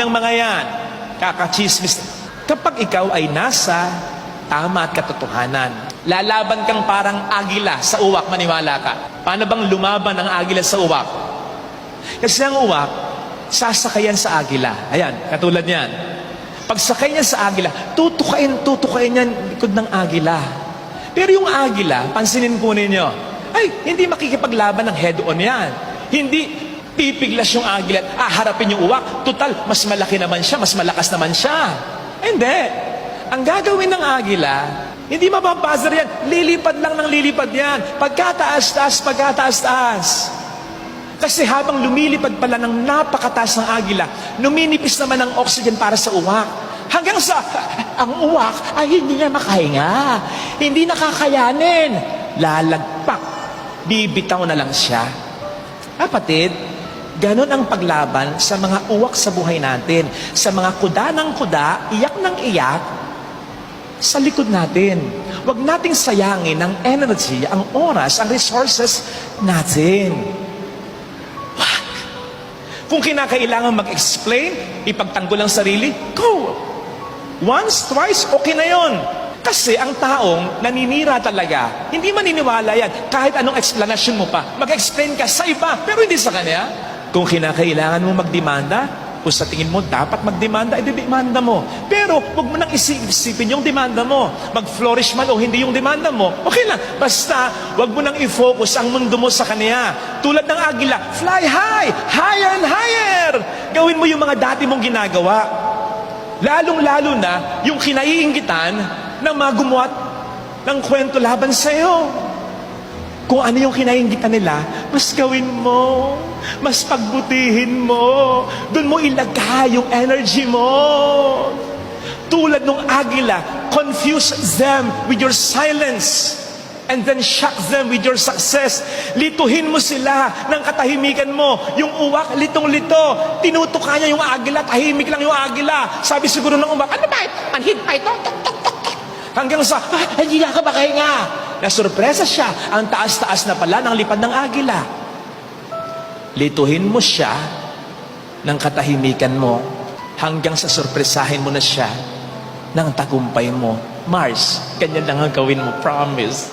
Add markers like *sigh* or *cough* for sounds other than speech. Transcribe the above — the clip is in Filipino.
ng mga yan. Kakachismis. Kapag ikaw ay nasa tama at katotohanan, lalaban kang parang agila sa uwak, maniwala ka. Paano bang lumaban ang agila sa uwak? Kasi ang uwak, sasakayan sa agila. Ayan, katulad niyan. Pagsakay niya sa agila, tutukain, tutukain niyan likod ng agila. Pero yung agila, pansinin po ninyo, ay, hindi makikipaglaban ng head-on yan. Hindi pipiglas yung agila at aharapin yung uwak. Total, mas malaki naman siya, mas malakas naman siya. Hindi. Ang gagawin ng agila, hindi mababuzzer yan. Lilipad lang ng lilipad yan. Pagkataas-taas, pagkataas-taas. Kasi habang lumilipad pala ng napakataas ng agila, numinipis naman ang oxygen para sa uwak. Hanggang sa *laughs* ang uwak ay hindi na makahinga. Hindi nakakayanin. Lalagpak. Bibitaw na lang siya. Kapatid, ganon ang paglaban sa mga uwak sa buhay natin. Sa mga kuda ng kuda, iyak ng iyak, sa likod natin. Huwag nating sayangin ang energy, ang oras, ang resources natin. Wag. Kung kinakailangan mag-explain, ipagtanggol ang sarili, go! Once, twice, okay na yon. Kasi ang taong naninira talaga, hindi maniniwala yan. Kahit anong explanation mo pa, mag-explain ka sa iba, pero hindi sa kanya. Kung kinakailangan mo magdemanda, kung sa tingin mo dapat magdemanda, edi-demanda mo. Pero huwag mo nang isipin yung demanda mo. Mag-flourish man o hindi yung demanda mo, okay lang. Basta, huwag mo nang i-focus ang mundo mo sa kanya. Tulad ng agila, fly high, higher and higher. Gawin mo yung mga dati mong ginagawa. Lalong-lalo na yung kinaiingitan ng mga gumawa ng kwento laban sa iyo. Kung ano yung kinaingitan nila, mas gawin mo. Mas pagbutihin mo. Doon mo ilagay yung energy mo. Tulad ng agila, confuse them with your silence. And then shock them with your success. Lituhin mo sila ng katahimikan mo. Yung uwak, litong-lito. Tinutuka niya yung agila, tahimik lang yung agila. Sabi siguro ng uwak, ano ba? Manhid pa ito? Tok, tok, tok, tok. Hanggang sa, ah, hindi na ka makahinga. Nasurpresa siya. Ang taas-taas na pala ng lipad ng agila. Lituhin mo siya ng katahimikan mo hanggang sa surpresahin mo na siya ng tagumpay mo. Mars, ganyan lang ang gawin mo. Promise.